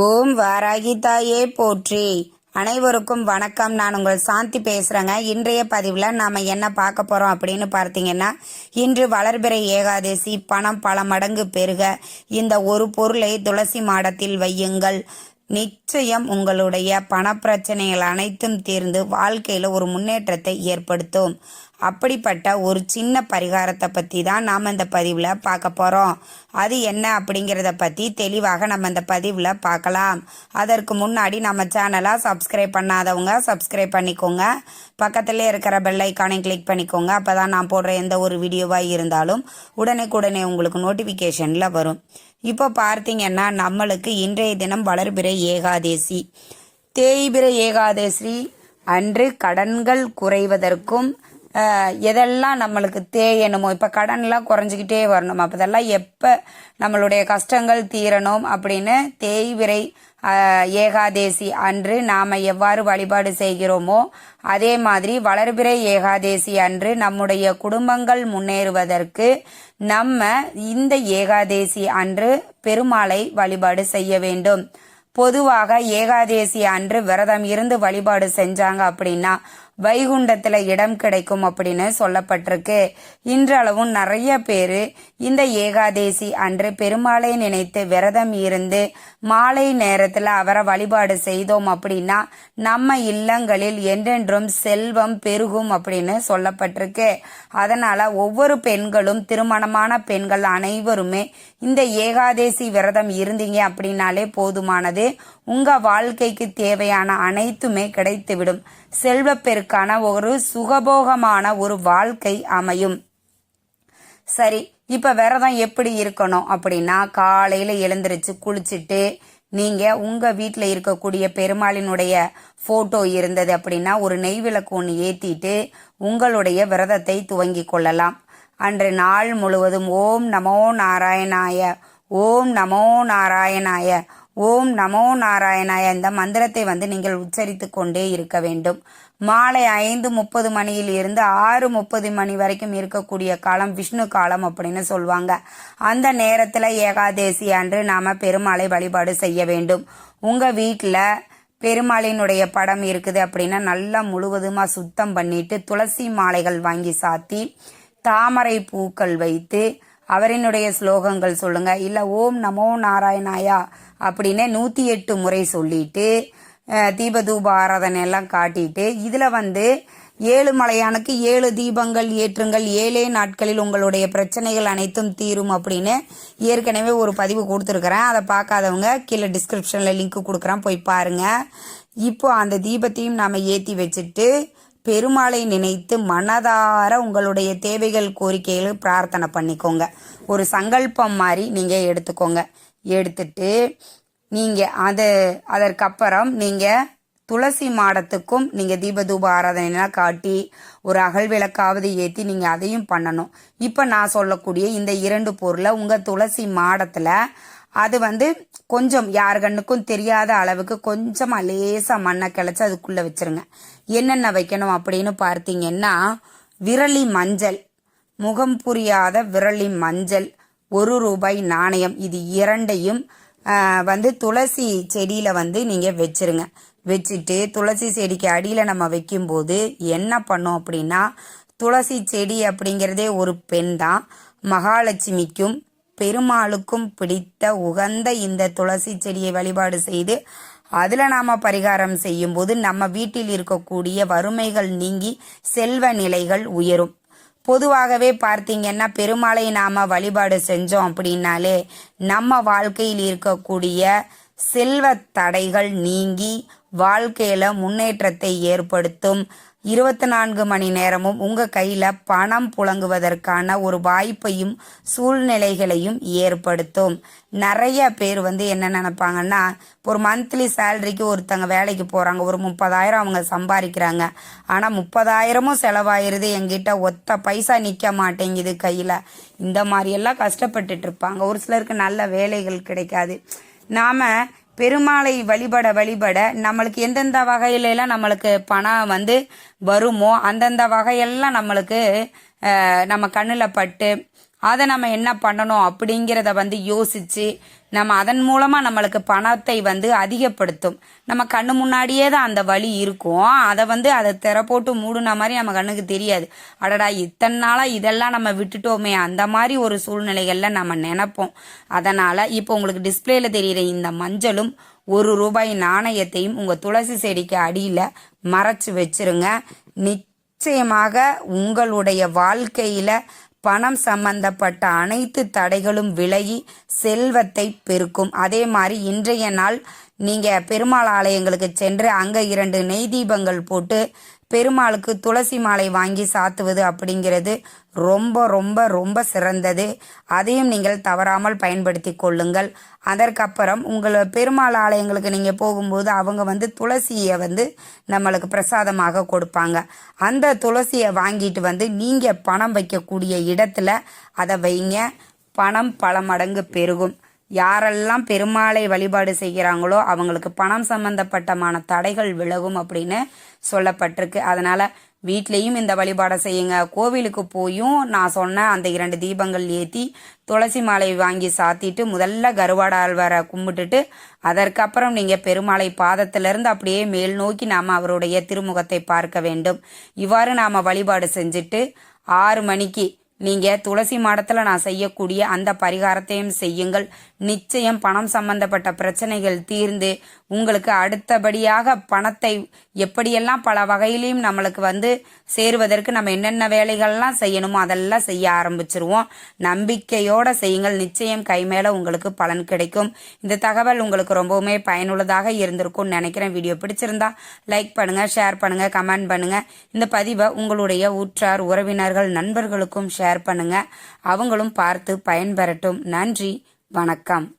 ஓம் வாராகி தாயே போற்றி. அனைவருக்கும் வணக்கம். நான் உங்கள் சாந்தி பேசுகிறேங்க இன்றைய பதிவில் நாம் என்ன பார்க்க போகிறோம் அப்படின்னு பார்த்தீங்கன்னா இன்று வளர்பிறை ஏகாதசி பணம் பல மடங்கு பெருக இந்த ஒரு பொருளை துளசி மாடத்தில் வையுங்கள். நிச்சயம் உங்களுடைய பணப்பிரச்சனைகள் அனைத்தும் தீர்ந்து வாழ்க்கையில் ஒரு முன்னேற்றத்தை ஏற்படுத்தும். அப்படிப்பட்ட ஒரு சின்ன பரிகாரத்தை பற்றி தான் நாம் இந்த பதிவில் பார்க்க போகிறோம் அது என்ன அப்படிங்கிறத பற்றி தெளிவாக நம்ம இந்த பதிவில் பார்க்கலாம். அதற்கு முன்னாடி நம்ம சேனலை சப்ஸ்கிரைப் பண்ணாதவங்க சப்ஸ்கிரைப் பண்ணிக்கோங்க. பக்கத்தில் இருக்கிற பெல் கிளிக் பண்ணிக்கோங்க. அப்போ தான் நான் போடுற எந்த ஒரு வீடியோவாக இருந்தாலும் உடனே உங்களுக்கு நோட்டிஃபிகேஷனில் வரும். இப்போ பார்த்தீங்கன்னா நம்மளுக்கு இன்றைய தினம் வளர்பிறை ஏகாதேசி. தேய்பிறை ஏகாதசி அன்று கடன்கள் குறைவதற்கும் எதெல்லாம் நம்மளுக்கு தேயணுமோ இப்போ கடன்லாம் குறைஞ்சிக்கிட்டே வரணும். அப்போ இதெல்லாம் எப்போ நம்மளுடைய கஷ்டங்கள் தீரணும் அப்படின்னு தேய்விரை ஏகாதேசி அன்று நாம் எவ்வாறு வழிபாடு செய்கிறோமோ அதே மாதிரி வளர்பிறை ஏகாதேசி அன்று நம்முடைய குடும்பங்கள் முன்னேறுவதற்கு நம்ம இந்த ஏகாதேசி அன்று பெருமாளை வழிபாடு செய்ய வேண்டும். பொதுவாக ஏகாதேசி அன்று விரதம் இருந்து வழிபாடு செஞ்சாங்க அப்படின்னா வைகுண்டத்தில் இடம் கிடைக்கும் அப்படின்னு சொல்லப்பட்டிருக்கு. இன்றளவும் நிறைய பேர் இந்த ஏகாதேசி அன்று பெருமாளை நினைத்து விரதம் இருந்து மாலை நேரத்தில் அவரை வழிபாடு செய்தோம் அப்படின்னா நம்ம இல்லங்களில் என்றென்றும் செல்வம் பெருகும் அப்படின்னு சொல்லப்பட்டிருக்கு. அதனால் ஒவ்வொரு பெண்களும் திருமணமான பெண்கள் அனைவருமே இந்த ஏகாதேசி விரதம் இருந்தீங்க அப்படின்னாலே போதுமானது. உங்கள் வாழ்க்கைக்கு தேவையான அனைத்துமே கிடைத்துவிடும். பேருக்கான ஒரு சுகபோகமான ஒரு வாழ்க்கை அமையும். சரி இப்ப விரதம் எப்படி இருக்கணும் அப்படின்னா காலையில எழுந்திருச்சு குளிச்சுட்டு நீங்க உங்க வீட்டில் இருக்கக்கூடிய பெருமாளினுடைய போட்டோ இருந்தது அப்படின்னா ஒரு நெய் விளக்கு ஒன்று ஏற்றிட்டு உங்களுடைய விரதத்தை துவங்கி கொள்ளலாம். அன்று நாள் முழுவதும் ஓம் நமோ நாராயணாய ஓம் நமோ நாராயணாய ஓம் நமோ நாராயணாய இந்த மந்திரத்தை வந்து நீங்கள் உச்சரித்து கொண்டே இருக்க வேண்டும். மாலை ஐந்து முப்பது மணியில் இருந்து ஆறு முப்பது மணி வரைக்கும் இருக்கக்கூடிய காலம் விஷ்ணு காலம் அப்படின்னு சொல்லுவாங்க அந்த நேரத்துல ஏகாதேசி அன்று நாம பெருமாளை வழிபாடு செய்ய வேண்டும். உங்க வீட்டில் பெருமாளினுடைய படம் இருக்குது அப்படின்னா நல்லா முழுவதுமா சுத்தம் பண்ணிட்டு துளசி மாலைகள் வாங்கி சாத்தி தாமரை பூக்கள் வைத்து அவரினுடைய ஸ்லோகங்கள் சொல்லுங்க. இல்ல ஓம் நமோ நாராயணாயா அப்படின்னு நூத்தி எட்டு முறை சொல்லிட்டு தீபதூப தீப தூப ஆராதனை எல்லாம் காட்டிட்டு இதில் வந்து ஏழு மலையானுக்கு ஏழு தீபங்கள் ஏற்றுங்கள் ஏழே நாட்களில் உங்களுடைய பிரச்சனைகள் அனைத்தும் தீரும் அப்படின்னு ஏற்கனவே ஒரு பதிவு கொடுத்துருக்குறேன். அதை பார்க்காதவங்க கீழே டிஸ்கிரிப்ஷனில் லிங்க் கொடுக்குறேன் போய் பாருங்கள் இப்போ அந்த தீபத்தையும் நாம் ஏற்றி வச்சுட்டு பெருமாளை நினைத்து மனதார உங்களுடைய தேவைகள் கோரிக்கைகளை பிரார்த்தனை பண்ணிக்கோங்க. ஒரு சங்கல்பம் மாதிரி நீங்கள் எடுத்துக்கோங்க. எடுத்துட்டு நீங்கள் அது அதற்கப்புறம் நீங்கள் துளசி மாடத்துக்கும் நீங்கள் தீப தூப ஆராதனைலாம் காட்டி ஒரு அகல் விளக்காவது ஏற்றி நீங்கள் அதையும் பண்ணணும். இப்போ நான் சொல்லக்கூடிய இந்த இரண்டு பொருளை உங்கள் துளசி மாடத்தில் அது வந்து கொஞ்சம் யார் கண்ணுக்கும் தெரியாத அளவுக்கு கொஞ்சமாக லேசாக மண்ணை கிளச்சி அதுக்குள்ளே வச்சிருங்க. என்னென்ன வைக்கணும் அப்படின்னு பார்த்தீங்கன்னா விரலி மஞ்சள் முகம் புரியாத விரலி மஞ்சள் ஒரு ரூபாய் நாணயம் இது இரண்டையும் வந்து துளசி செடியில் வந்து நீங்கள் வச்சுருங்க. வச்சுட்டு துளசி செடிக்கு அடியில் நம்ம வைக்கும்போது என்ன பண்ணோம் அப்படின்னா துளசி செடி அப்படிங்கிறதே ஒரு பெண் தான். மகாலட்சுமிக்கும் பெருமாளுக்கும் பிடித்த உகந்த இந்த துளசி செடியை வழிபாடு செய்து அதில் நாம் பரிகாரம் செய்யும்போது நம்ம வீட்டில் இருக்கக்கூடிய வறுமைகள் நீங்கி செல்வ நிலைகள் உயரும். பொதுவாகவே பார்த்தீங்கன்னா பெருமாளை நாம வழிபாடு செஞ்சோம் அப்படின்னாலே நம்ம வாழ்க்கையில் இருக்கக்கூடிய செல்வ தடைகள் நீங்கி வாழ்க்கையில முன்னேற்றத்தை ஏற்படுத்தும். இருபத்தி நான்கு மணி நேரமும் உங்க கையில பணம் புழங்குவதற்கான ஒரு வாய்ப்பையும் சூழ்நிலைகளையும் ஏற்படுத்தும். நிறைய பேர் வந்து என்ன நினைப்பாங்கன்னா ஒரு மந்த்லி சேலரிக்கு ஒருத்தங்க வேலைக்கு போறாங்க ஒரு முப்பதாயிரம் அவங்க சம்பாதிக்கிறாங்க. ஆனா முப்பதாயிரமும் செலவாயிருது எங்கிட்ட ஒத்த பைசா நிக்க மாட்டேங்குது கையில. இந்த மாதிரி எல்லாம் கஷ்டப்பட்டுட்டு இருப்பாங்க. ஒரு சிலருக்கு நல்ல வேலைகள் கிடைக்காது. நாம பெருமாளை வழிபட வழிபட நம்மளுக்கு எந்தெந்த வகையிலெல்லாம் நம்மளுக்கு பணம் வந்து வருமோ அந்தந்த வகையெல்லாம் நம்மளுக்கு நம்ம கண்ணில் பட்டு அதை நம்ம என்ன பண்ணணும் அப்படிங்கிறத வந்து யோசித்து நம்ம அதன் மூலமாக நம்மளுக்கு பணத்தை வந்து அதிகப்படுத்தும். நம்ம கண்ணு முன்னாடியே தான் அந்த வழி இருக்கும். அதை வந்து அதை திற போட்டு மூடுன மாதிரி நம்ம கண்ணுக்கு தெரியாது. அடடா இத்தனை நாளாக இதெல்லாம் நம்ம விட்டுட்டோமே. அந்த மாதிரி ஒரு சூழ்நிலைகளில் நம்ம நினைப்போம். அதனால் இப்போ உங்களுக்கு டிஸ்பிளேல தெரிகிற இந்த மஞ்சளும் ஒரு ரூபாய் நாணயத்தையும் உங்கள் துளசி செடிக்கு அடியில் மறைச்சு வச்சிருங்க. நிச்சயமாக உங்களுடைய வாழ்க்கையில் பணம் சம்பந்தப்பட்ட அனைத்து தடைகளும் விலகி செல்வத்தை பெருக்கும். அதே மாதிரி இன்றைய நாள் நீங்கள் பெருமாள் ஆலயங்களுக்கு சென்று அங்கே இரண்டு நெய் தீபங்கள் போட்டு பெருமாளுக்கு துளசி மாலை வாங்கி சாத்துவது அப்படிங்கிறது ரொம்ப ரொம்ப ரொம்ப சிறந்தது. அதையும் நீங்கள் தவறாமல் பயன்படுத்தி கொள்ளுங்கள். அதற்கப்புறம் உங்கள் பெருமாள் ஆலயங்களுக்கு நீங்கள் போகும்போது அவங்க வந்து துளசியை வந்து நம்மளுக்கு பிரசாதமாக கொடுப்பாங்க. அந்த துளசியை வாங்கிட்டு வந்து நீங்கள் பணம் வைக்கக்கூடிய இடத்துல அதை வைங்க. பணம் பல மடங்கு பெருகும். யாரெல்லாம் பெருமாளை வழிபாடு செய்கிறாங்களோ அவங்களுக்கு பணம் சம்பந்தப்பட்டமான தடைகள் விலகும் அப்படின்னு சொல்லப்பட்டிருக்கு. அதனால வீட்லேயும் இந்த வழிபாடை செய்யுங்க. கோவிலுக்கு போயும் நான் சொன்ன அந்த இரண்டு தீபங்கள் ஏற்றி துளசி மாலை வாங்கி சாத்திட்டு முதல்ல கருவாட ஆழ்வாரை கும்பிட்டுட்டு அதற்கப்புறம் நீங்கள் பெருமாளை பாதத்திலிருந்து அப்படியே மேல் நோக்கி நாம் அவருடைய திருமுகத்தை பார்க்க வேண்டும். இவ்வாறு நாம் வழிபாடு செஞ்சுட்டு ஆறு மணிக்கு நீங்க துளசி மாடத்தில் நான் செய்யக்கூடிய அந்த பரிகாரத்தையும் செய்யுங்கள். நிச்சயம் பணம் சம்பந்தப்பட்ட பிரச்சனைகள் தீர்ந்து உங்களுக்கு அடுத்தபடியாக பணத்தை எப்படியெல்லாம் பல வகையிலையும் நம்மளுக்கு வந்து சேருவதற்கு நம்ம என்னென்ன வேலைகள்லாம் செய்யணுமோ அதெல்லாம் செய்ய ஆரம்பிச்சிருவோம். நம்பிக்கையோட செய்யுங்கள். நிச்சயம் கை மேல உங்களுக்கு பலன் கிடைக்கும். இந்த தகவல் உங்களுக்கு ரொம்பவுமே பயனுள்ளதாக இருந்திருக்கும்னு நினைக்கிறேன். வீடியோ பிடிச்சிருந்தா லைக் பண்ணுங்க ஷேர் பண்ணுங்க கமெண்ட் பண்ணுங்க. இந்த பதிவை உங்களுடைய உற்றார் உறவினர்கள் நண்பர்களுக்கும் ஷேர் பண்ணுங்க. அவங்களும் பார்த்து பயன்பெறட்டும். நன்றி. வணக்கம்.